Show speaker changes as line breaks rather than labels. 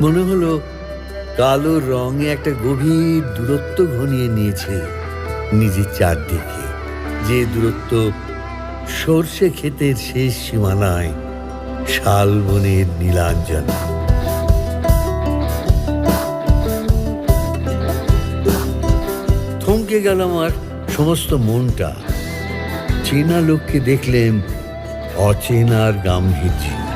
মনে হলো কালো রঙে একটা গভীর দূরত্ব ঘনিয়ে নিয়েছে নিজের চারদিকে। যে দূরত্ব সর্ষে ক্ষেতের শেষ সীমানায় শালবনের নীলাঞ্জনা। থমকে গেল আমার সমস্ত মনটা। চেনা লোককে দেখলেন অচেনার গাম্ভীর্য।